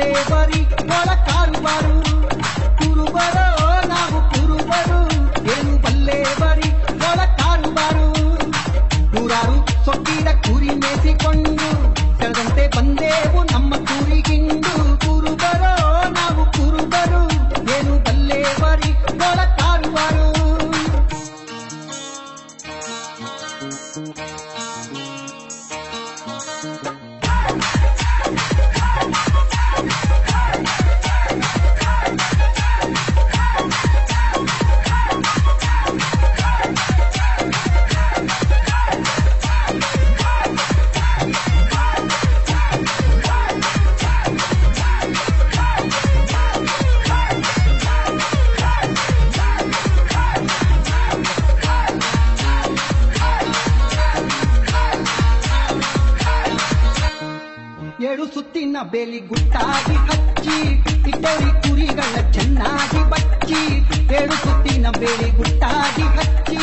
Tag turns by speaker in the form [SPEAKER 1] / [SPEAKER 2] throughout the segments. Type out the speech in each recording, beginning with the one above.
[SPEAKER 1] ಫ್ಲೇವರಿ ಒಳ ಕಾರುಬಾರು ಬೇಲಿ ಗುಟ್ಟಾಗಿ ಹಚ್ಚಿ ಇಟ್ಟರಿ ಕುರಿಗಳ ಚೆನ್ನಾಗಿ ಬಚ್ಚಿ. ಏಳು ಸುತ್ತಿನ ಬೇಲಿ ಗುಟ್ಟಾಗಿ ಹಚ್ಚಿ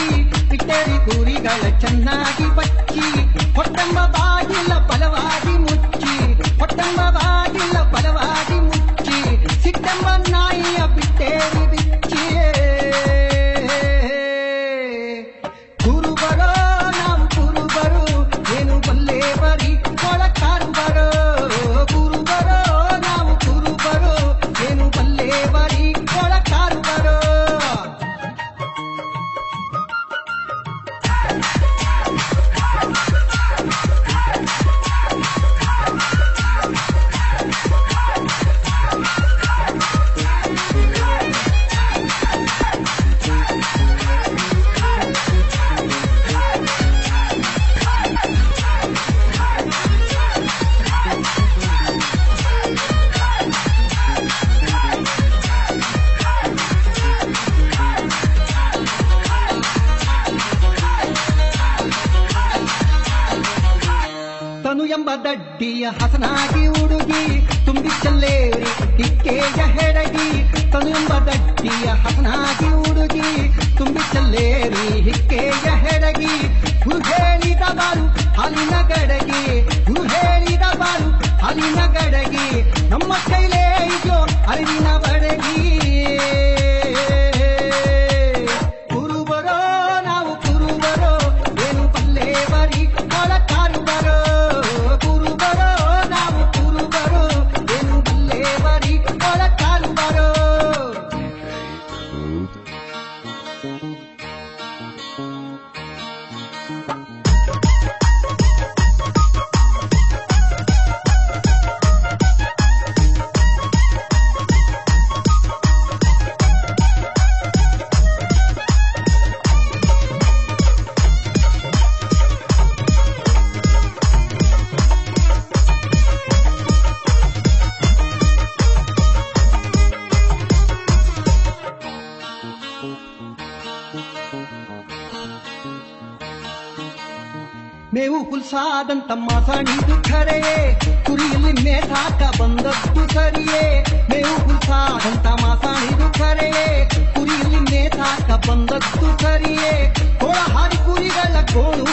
[SPEAKER 1] ಇಟ್ಟರಿ ಕುರಿಗಳ ಚೆನ್ನಾಗಿ ಬಚ್ಚಿ. ಹೊಟ್ಟೆಂಬ ಬಾಗಿಲ ಬಲವಾಗಿ ಮುಚ್ಚಿ, ಹೊಟ್ಟೆಂಬ ಬಾಗಿಲ ಬಲವಾಗಿ ಮುಚ್ಚಿ. ಸಿಟ್ಟೆಂಬ ತನು ಎಂಬ ದಡ್ಡಿಯ ಹಸನಾಗಿ ಉಡುಗಿ, ತುಂಬಿ ಚಲ್ಲೇರಿ ಡಿಕ್ಕೆಯ ಹೆಡಗಿ. ತನು ಎಂಬ ದಡ್ಡಿಯ ಹಸನಾಗಿ ಹುಡುಗಿ ತುಂಬಿ ಚಲ್ಲೇರಿ ಹಿಕ್ಕೆಯ ಹೆಡಗಿ. ಗುರು ಹೇಳಿದ ಬಾರು ಹಾಲಿನ ಗಡಗಿ ಗುರು ಹೇಳಿದ ಬಾರು ಹಾಲಿನ ಗಡಗಿ. ನಮ್ಮ ಮೇವು ಕುಲ್ಸಾದಂತ ಮಾತಾಡಿದು ಖರೆಯೇ ಕುರಿಯಲ್ಲಿ ಮೇಧಾಕ ಬಂದದ್ದು ಸರಿಯೇ ಮೇವು ಕುಲ್ಸಾದಂತ ಮಾತಾಡಿದು ಖರೆಯೇ ಕುರಿಯಲ್ಲಿ ಮೇಧಾಕ ಬಂದದ್ದು ಸರಿಯೇ ಕೋಳ ಹಾರಿ ಕುರಿಗಳ ಗೋಳು